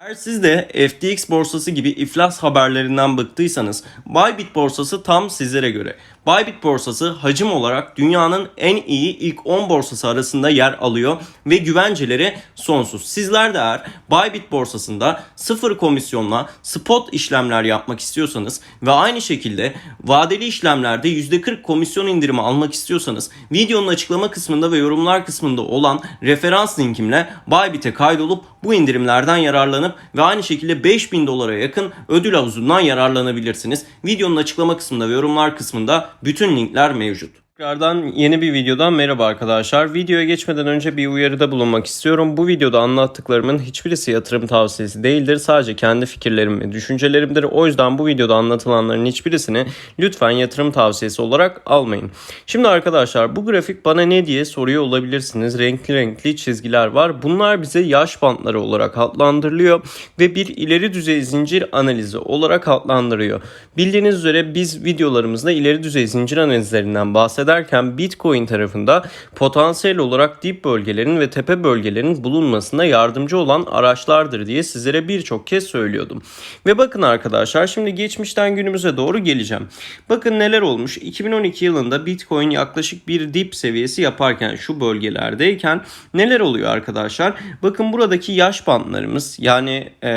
Eğer siz de FTX borsası gibi iflas haberlerinden bıktıysanız Bybit borsası tam sizlere göre. Bybit borsası hacim olarak dünyanın en iyi ilk 10 borsası arasında yer alıyor ve güvenceleri sonsuz. Sizler de eğer Bybit borsasında sıfır komisyonla spot işlemler yapmak istiyorsanız ve aynı şekilde vadeli işlemlerde %40 komisyon indirimi almak istiyorsanız videonun açıklama kısmında ve yorumlar kısmında olan referans linkimle Bybit'e kaydolup bu indirimlerden yararlanıp ve aynı şekilde 5000 dolara yakın ödül havuzundan yararlanabilirsiniz. Videonun açıklama kısmında ve yorumlar kısmında bütün linkler mevcut. Tekrardan yeni bir videodan merhaba arkadaşlar. Videoya geçmeden önce bir uyarıda bulunmak istiyorum. Bu videoda anlattıklarımın hiçbirisi yatırım tavsiyesi değildir. Sadece kendi fikirlerim ve düşüncelerimdir. O yüzden bu videoda anlatılanların hiçbirisini lütfen yatırım tavsiyesi olarak almayın. Şimdi arkadaşlar bu grafik bana ne diye soruyor olabilirsiniz. Renkli renkli çizgiler var. Bunlar bize yaş bantları olarak adlandırılıyor ve bir ileri düzey zincir analizi olarak adlandırıyor. Bildiğiniz üzere biz videolarımızda ileri düzey zincir analizlerinden bahsederken Bitcoin tarafında potansiyel olarak dip bölgelerin ve tepe bölgelerin bulunmasında yardımcı olan araçlardır diye sizlere birçok kez söylüyordum. Ve bakın arkadaşlar şimdi geçmişten günümüze doğru geleceğim. Bakın neler olmuş. 2012 yılında Bitcoin yaklaşık bir dip seviyesi yaparken şu bölgelerdeyken neler oluyor arkadaşlar? Bakın buradaki yaş bantlarımız yani e,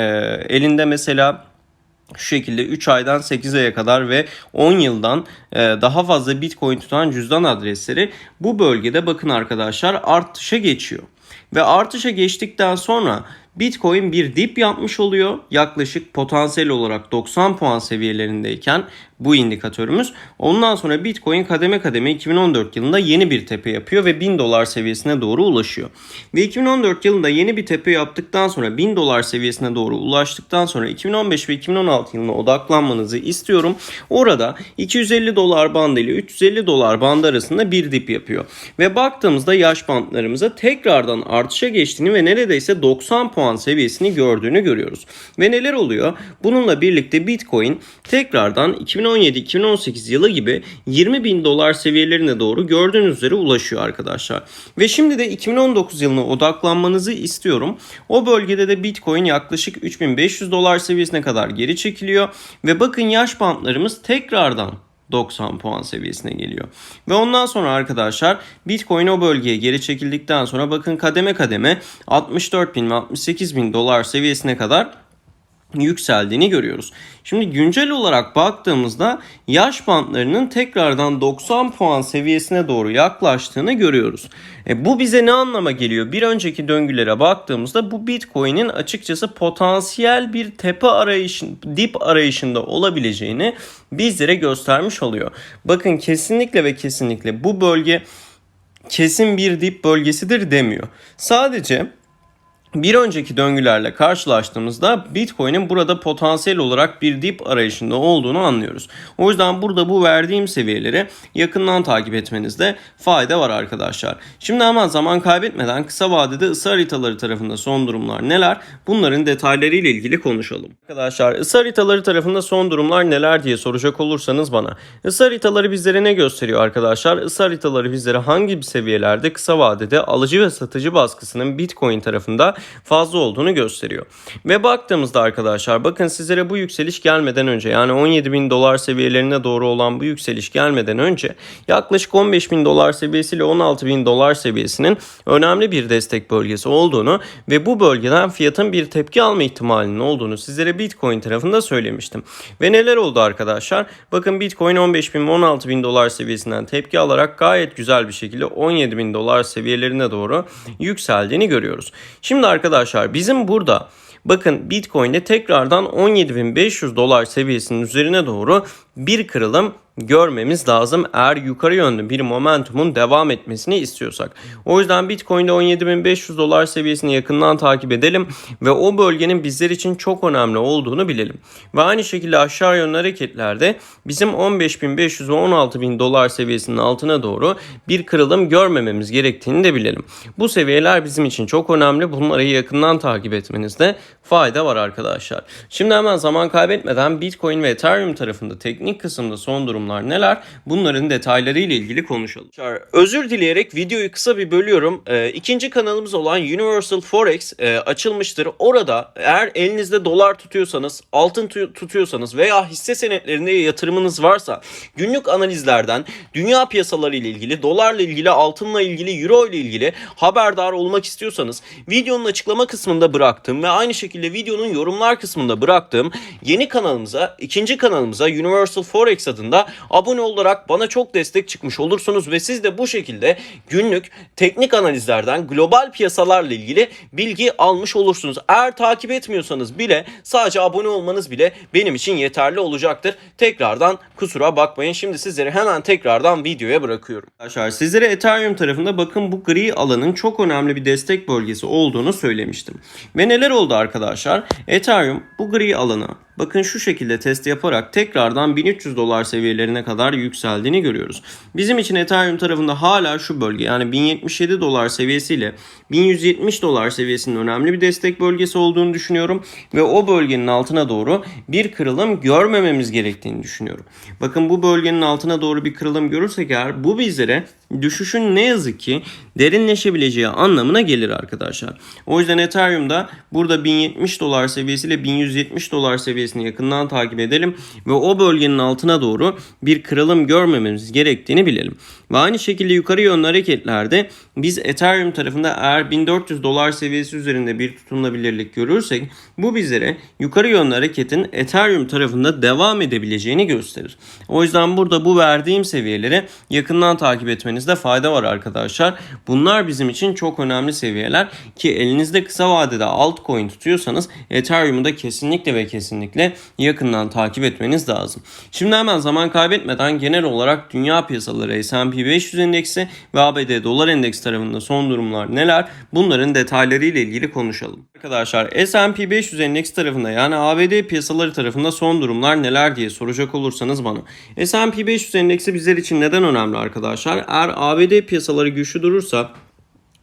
elinde mesela şu şekilde 3 aydan 8 aya kadar ve 10 yıldan e, daha fazla Bitcoin tutan cüzdan adresleri bu bölgede bakın arkadaşlar artışa geçiyor. Ve artışa geçtikten sonra Bitcoin bir dip yapmış oluyor. Yaklaşık potansiyel olarak 90 puan seviyelerindeyken bu indikatörümüz. Ondan sonra Bitcoin kademe kademe 2014 yılında yeni bir tepe yapıyor ve 1000 dolar seviyesine doğru ulaşıyor. Ve 2014 yılında yeni bir tepe yaptıktan sonra 1000 dolar seviyesine doğru ulaştıktan sonra 2015 ve 2016 yılına odaklanmanızı istiyorum. Orada 250 dolar bandı ile 350 dolar bandı arasında bir dip yapıyor. Ve baktığımızda yaş bantlarımıza tekrardan artışa geçtiğini ve neredeyse 90 puan seviyesini gördüğünü görüyoruz. Ve neler oluyor? Bununla birlikte Bitcoin tekrardan 2017-2018 yılı gibi 20 bin dolar seviyelerine doğru gördüğünüz üzere ulaşıyor arkadaşlar. Ve şimdi de 2019 yılına odaklanmanızı istiyorum. O bölgede de Bitcoin yaklaşık 3500 dolar seviyesine kadar geri çekiliyor. Ve bakın yaş bantlarımız tekrardan 90 puan seviyesine geliyor. Ve ondan sonra arkadaşlar Bitcoin o bölgeye geri çekildikten sonra bakın kademe kademe 64 bin ve 68 bin dolar seviyesine kadar yükseldiğini görüyoruz. Şimdi güncel olarak baktığımızda yaş bantlarının tekrardan 90 puan seviyesine doğru yaklaştığını görüyoruz. E, bu bize ne anlama geliyor? Bir önceki döngülere baktığımızda bu Bitcoin'in açıkçası potansiyel bir tepe arayışın, dip arayışında olabileceğini bizlere göstermiş oluyor. Bakın kesinlikle ve kesinlikle bu bölge kesin bir dip bölgesidir demiyor. Sadece bir önceki döngülerle karşılaştığımızda Bitcoin'in burada potansiyel olarak bir dip arayışında olduğunu anlıyoruz. O yüzden burada bu verdiğim seviyeleri yakından takip etmenizde fayda var arkadaşlar. Şimdi hemen zaman kaybetmeden kısa vadede ısı haritaları tarafında son durumlar neler? Bunların detayları ile ilgili konuşalım. Arkadaşlar ısı haritaları tarafında son durumlar neler diye soracak olursanız bana. Isı haritaları bizlere ne gösteriyor arkadaşlar? Isı haritaları bizlere hangi bir seviyelerde kısa vadede alıcı ve satıcı baskısının Bitcoin tarafında fazla olduğunu gösteriyor. Ve baktığımızda arkadaşlar bakın sizlere bu yükseliş gelmeden önce yani 17 bin dolar seviyelerine doğru olan bu yükseliş gelmeden önce yaklaşık 15 bin dolar seviyesiyle 16 bin dolar seviyesinin önemli bir destek bölgesi olduğunu ve bu bölgeden fiyatın bir tepki alma ihtimalinin olduğunu sizlere Bitcoin tarafında söylemiştim. Ve neler oldu arkadaşlar? Bakın Bitcoin 15 bin ve 16 bin dolar seviyesinden tepki alarak gayet güzel bir şekilde 17 bin dolar seviyelerine doğru yükseldiğini görüyoruz. Şimdi arkadaşlar bizim burada bakın Bitcoin'de tekrardan 17.500 dolar seviyesinin üzerine doğru bir kırılım görmemiz lazım eğer yukarı yönlü bir momentumun devam etmesini istiyorsak. O yüzden Bitcoin'de 17.500 dolar seviyesini yakından takip edelim ve o bölgenin bizler için çok önemli olduğunu bilelim. Ve aynı şekilde aşağı yönlü hareketlerde bizim 15.500 ve 16.000 dolar seviyesinin altına doğru bir kırılım görmememiz gerektiğini de bilelim. Bu seviyeler bizim için çok önemli. Bunları yakından takip etmenizde fayda var arkadaşlar. Şimdi hemen zaman kaybetmeden Bitcoin ve Ethereum tarafında teknik kısımda son durum durumlar neler? Bunların detayları ile ilgili konuşalım. Özür dileyerek videoyu kısa bir bölüyorum. Ee, ikinci kanalımız olan Universal Forex e, açılmıştır. Orada eğer elinizde dolar tutuyorsanız, altın tu- tutuyorsanız veya hisse senetlerinde yatırımınız varsa günlük analizlerden dünya piyasaları ile ilgili, dolarla ilgili, altınla ilgili, euro ile ilgili haberdar olmak istiyorsanız videonun açıklama kısmında bıraktığım ve aynı şekilde videonun yorumlar kısmında bıraktığım yeni kanalımıza, ikinci kanalımıza Universal Forex adında abone olarak bana çok destek çıkmış olursunuz ve siz de bu şekilde günlük teknik analizlerden global piyasalarla ilgili bilgi almış olursunuz. Eğer takip etmiyorsanız bile sadece abone olmanız bile benim için yeterli olacaktır. Tekrardan kusura bakmayın. Şimdi sizleri hemen tekrardan videoya bırakıyorum. Arkadaşlar sizlere Ethereum tarafında bakın bu gri alanın çok önemli bir destek bölgesi olduğunu söylemiştim. Ve neler oldu arkadaşlar? Ethereum bu gri alanı bakın şu şekilde test yaparak tekrardan 1300 dolar seviyelerine kadar yükseldiğini görüyoruz. Bizim için Ethereum tarafında hala şu bölge yani 1077 dolar seviyesiyle 1170 dolar seviyesinin önemli bir destek bölgesi olduğunu düşünüyorum ve o bölgenin altına doğru bir kırılım görmememiz gerektiğini düşünüyorum. Bakın bu bölgenin altına doğru bir kırılım görürsek eğer bu bizlere düşüşün ne yazık ki derinleşebileceği anlamına gelir arkadaşlar. O yüzden Ethereum'da burada 1070 dolar seviyesiyle 1170 dolar seviyesini yakından takip edelim ve o bölgenin altına doğru bir kırılım görmememiz gerektiğini bilelim. Ve aynı şekilde yukarı yönlü hareketlerde biz Ethereum tarafında eğer 1400 dolar seviyesi üzerinde bir tutunulabilirlik görürsek bu bizlere yukarı yönlü hareketin Ethereum tarafında devam edebileceğini gösterir. O yüzden burada bu verdiğim seviyeleri yakından takip etmenizde fayda var arkadaşlar. Bunlar bizim için çok önemli seviyeler ki elinizde kısa vadede altcoin tutuyorsanız Ethereum'u da kesinlikle ve kesinlikle yakından takip etmeniz lazım. Şimdi hemen zaman kaybetmeden genel olarak dünya piyasaları S&P 500 endeksi ve ABD dolar endeks tarafında son durumlar neler? Bunların detayları ile ilgili konuşalım. Arkadaşlar S&P 500 endeks tarafında yani ABD piyasaları tarafında son durumlar neler diye soracak olursanız bana. S&P 500 endeksi bizler için neden önemli arkadaşlar? Eğer ABD piyasaları güçlü durursa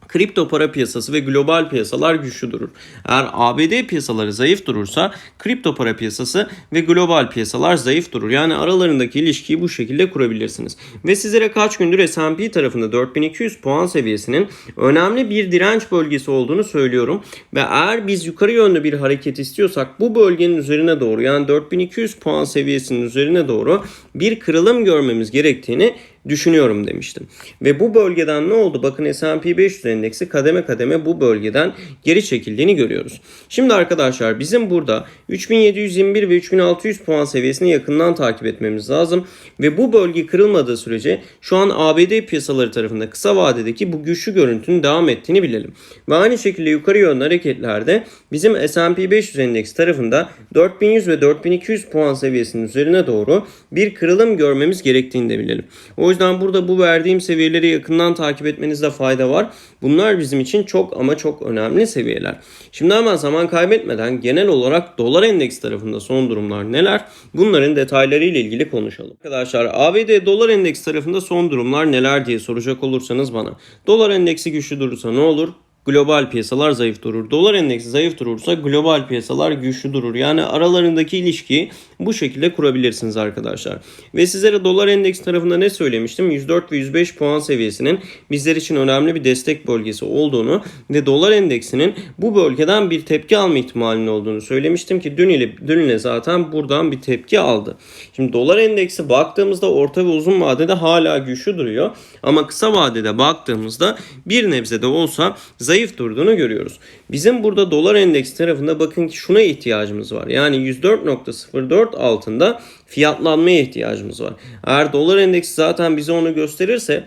kripto para piyasası ve global piyasalar güçlü durur. Eğer ABD piyasaları zayıf durursa kripto para piyasası ve global piyasalar zayıf durur. Yani aralarındaki ilişkiyi bu şekilde kurabilirsiniz. Ve sizlere kaç gündür S&P tarafında 4200 puan seviyesinin önemli bir direnç bölgesi olduğunu söylüyorum. Ve eğer biz yukarı yönlü bir hareket istiyorsak bu bölgenin üzerine doğru yani 4200 puan seviyesinin üzerine doğru bir kırılım görmemiz gerektiğini düşünüyorum demiştim. Ve bu bölgeden ne oldu? Bakın S&P 500 endeksi kademe kademe bu bölgeden geri çekildiğini görüyoruz. Şimdi arkadaşlar bizim burada 3721 ve 3600 puan seviyesini yakından takip etmemiz lazım. Ve bu bölge kırılmadığı sürece şu an ABD piyasaları tarafında kısa vadedeki bu güçlü görüntünün devam ettiğini bilelim. Ve aynı şekilde yukarı yönlü hareketlerde bizim S&P 500 endeksi tarafında 4100 ve 4200 puan seviyesinin üzerine doğru bir kırılım görmemiz gerektiğini de bilelim. O yüzden burada bu verdiğim seviyeleri yakından takip etmenizde fayda var. Bunlar bizim için çok ama çok önemli seviyeler. Şimdi hemen zaman kaybetmeden genel olarak dolar endeks tarafında son durumlar neler? Bunların detayları ile ilgili konuşalım. Arkadaşlar ABD dolar endeks tarafında son durumlar neler diye soracak olursanız bana. Dolar endeksi güçlü durursa ne olur? Global piyasalar zayıf durur. Dolar endeksi zayıf durursa global piyasalar güçlü durur. Yani aralarındaki ilişkiyi bu şekilde kurabilirsiniz arkadaşlar. Ve sizlere dolar endeks tarafında ne söylemiştim? 104 ve 105 puan seviyesinin bizler için önemli bir destek bölgesi olduğunu ve dolar endeksinin bu bölgeden bir tepki alma ihtimalinin olduğunu söylemiştim ki dün ile, dün ile zaten buradan bir tepki aldı. Şimdi dolar endeksi baktığımızda orta ve uzun vadede hala güçlü duruyor. Ama kısa vadede baktığımızda bir nebze de olsa zayıf durduğunu görüyoruz. Bizim burada dolar endeks tarafında bakın ki şuna ihtiyacımız var. Yani 104.04 altında fiyatlanmaya ihtiyacımız var. Eğer dolar endeksi zaten bize onu gösterirse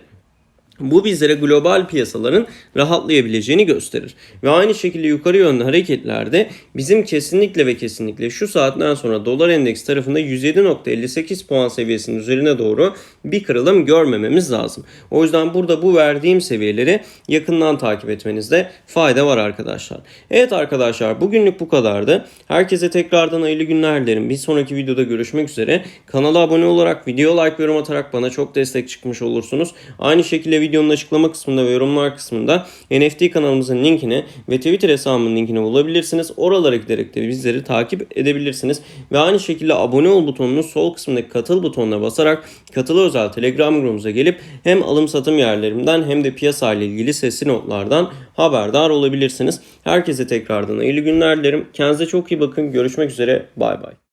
bu bizlere global piyasaların rahatlayabileceğini gösterir. Ve aynı şekilde yukarı yönlü hareketlerde bizim kesinlikle ve kesinlikle şu saatten sonra dolar endeks tarafında 107.58 puan seviyesinin üzerine doğru bir kırılım görmememiz lazım. O yüzden burada bu verdiğim seviyeleri yakından takip etmenizde fayda var arkadaşlar. Evet arkadaşlar bugünlük bu kadardı. Herkese tekrardan hayırlı günler dilerim. Bir sonraki videoda görüşmek üzere. Kanala abone olarak, video like yorum atarak bana çok destek çıkmış olursunuz. Aynı şekilde videonun açıklama kısmında ve yorumlar kısmında NFT kanalımızın linkini ve Twitter hesabımın linkini bulabilirsiniz. Oralara giderek de bizleri takip edebilirsiniz. Ve aynı şekilde abone ol butonunun sol kısmındaki katıl butonuna basarak katılı özel Telegram grubumuza gelip hem alım satım yerlerimden hem de piyasa ile ilgili sesli notlardan haberdar olabilirsiniz. Herkese tekrardan hayırlı günler dilerim. Kendinize çok iyi bakın. Görüşmek üzere. Bay bay.